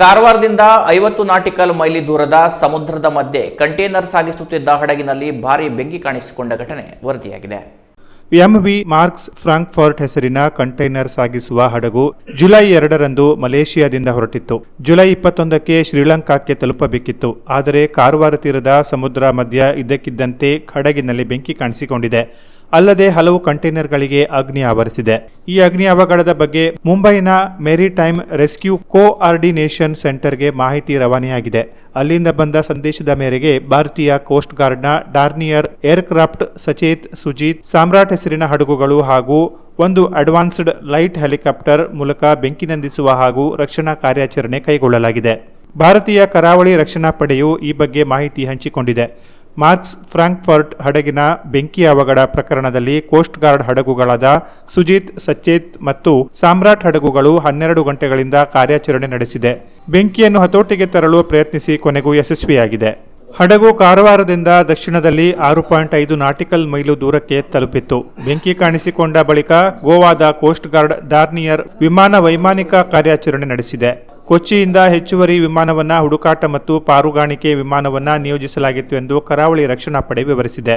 ಕಾರವಾರದಿಂದ ಐವತ್ತು nautical mile ದೂರದ ಸಮುದ್ರದ ಮಧ್ಯೆ ಕಂಟೈನರ್ ಸಾಗಿಸುತ್ತಿದ್ದ ಹಡಗಿನಲ್ಲಿ ಭಾರೀ ಬೆಂಕಿ ಕಾಣಿಸಿಕೊಂಡ ಘಟನೆ ವರದಿಯಾಗಿದೆ. ಎಂವಿ ಮಾರ್ಕ್ಸ್ ಫ್ರಾಂಕ್ಫರ್ಟ್ ಹೆಸರಿನ ಕಂಟೈನರ್ ಸಾಗಿಸುವ ಹಡಗು ಜುಲೈ ಎರಡರಂದು ಮಲೇಷಿಯಾದಿಂದ ಹೊರಟಿತ್ತು. ಜುಲೈ ಇಪ್ಪತ್ತೊಂದಕ್ಕೆ ಶ್ರೀಲಂಕಾಕ್ಕೆ ತಲುಪಬೇಕಿತ್ತು. ಆದರೆ ಕಾರವಾರ ತೀರದ ಸಮುದ್ರ ಮಧ್ಯ ಇದ್ದಕ್ಕಿದ್ದಂತೆ ಹಡಗಿನಲ್ಲಿ ಬೆಂಕಿ ಕಾಣಿಸಿಕೊಂಡಿದೆ. ಅಲ್ಲದೆ ಹಲವು ಕಂಟೈನರ್ಗಳಿಗೆ ಅಗ್ನಿ ಆವರಿಸಿದೆ. ಈ ಅಗ್ನಿ ಅವಘಡದ ಬಗ್ಗೆ ಮುಂಬೈನ ಮೆರಿಟೈಮ್ ರೆಸ್ಕ್ಯೂ ಕೋಆರ್ಡಿನೇಷನ್ ಸೆಂಟರ್ಗೆ ಮಾಹಿತಿ ರವಾನೆಯಾಗಿದೆ. ಅಲ್ಲಿಂದ ಬಂದ ಸಂದೇಶದ ಮೇರೆಗೆ ಭಾರತೀಯ ಕೋಸ್ಟ್ ಗಾರ್ಡ್ನ ಡಾರ್ನಿಯರ್ ಏರ್ಕ್ರಾಫ್ಟ್ ಸಚೇತ್, ಸುಜಿತ್ ಸಾಮ್ರಾಟ್ ಹೆಸರಿನ ಹಡಗುಗಳು ಹಾಗೂ ಒಂದು ಅಡ್ವಾನ್ಸ್ಡ್ ಲೈಟ್ ಹೆಲಿಕಾಪ್ಟರ್ ಮೂಲಕ ಬೆಂಕಿ ನಂದಿಸುವ ಹಾಗೂ ರಕ್ಷಣಾ ಕಾರ್ಯಾಚರಣೆ ಕೈಗೊಳ್ಳಲಾಗಿದೆ. ಭಾರತೀಯ ಕರಾವಳಿ ರಕ್ಷಣಾ ಪಡೆಯು ಈ ಬಗ್ಗೆ ಮಾಹಿತಿ ಹಂಚಿಕೊಂಡಿದೆ. ಮಾರ್ಕ್ಸ್ ಫ್ರಾಂಕ್ಫರ್ಟ್ ಹಡಗಿನ ಬೆಂಕಿ ಅವಘಡ ಪ್ರಕರಣದಲ್ಲಿ ಕೋಸ್ಟ್ ಗಾರ್ಡ್ ಹಡಗುಗಳಾದ ಸುಜಿತ್ ಸಚೇತ್ ಮತ್ತು ಸಾಮ್ರಾಟ್ ಹಡಗುಗಳು ಹನ್ನೆರಡು ಗಂಟೆಗಳಿಂದ ಕಾರ್ಯಾಚರಣೆ ನಡೆಸಿದೆ. ಬೆಂಕಿಯನ್ನು ಹತೋಟಿಗೆ ತರಲು ಪ್ರಯತ್ನಿಸಿ ಕೊನೆಗೂ ಯಶಸ್ವಿಯಾಗಿದೆ. ಹಡಗು ಕಾರವಾರದಿಂದ ದಕ್ಷಿಣದಲ್ಲಿ ಆರು ಪಾಯಿಂಟ್ ಐದು ನಾಟಿಕಲ್ ಮೈಲು ದೂರಕ್ಕೆ ತಲುಪಿತ್ತು. ಬೆಂಕಿ ಕಾಣಿಸಿಕೊಂಡ ಬಳಿಕ ಗೋವಾದ ಕೋಸ್ಟ್ ಗಾರ್ಡ್ ಡಾರ್ನಿಯರ್ ವಿಮಾನ ವೈಮಾನಿಕ ಕಾರ್ಯಾಚರಣೆ ನಡೆಸಿದೆ. ಕೊಚ್ಚಿಯಿಂದ ಹೆಚ್ಚುವರಿ ವಿಮಾನವನ್ನು ಹುಡುಕಾಟ ಮತ್ತು ಪಾರುಗಾಣಿಕೆ ವಿಮಾನವನ್ನು ನಿಯೋಜಿಸಲಾಗಿತ್ತು ಎಂದು ಕರಾವಳಿ ರಕ್ಷಣಾ ಪಡೆ ವಿವರಿಸಿದೆ.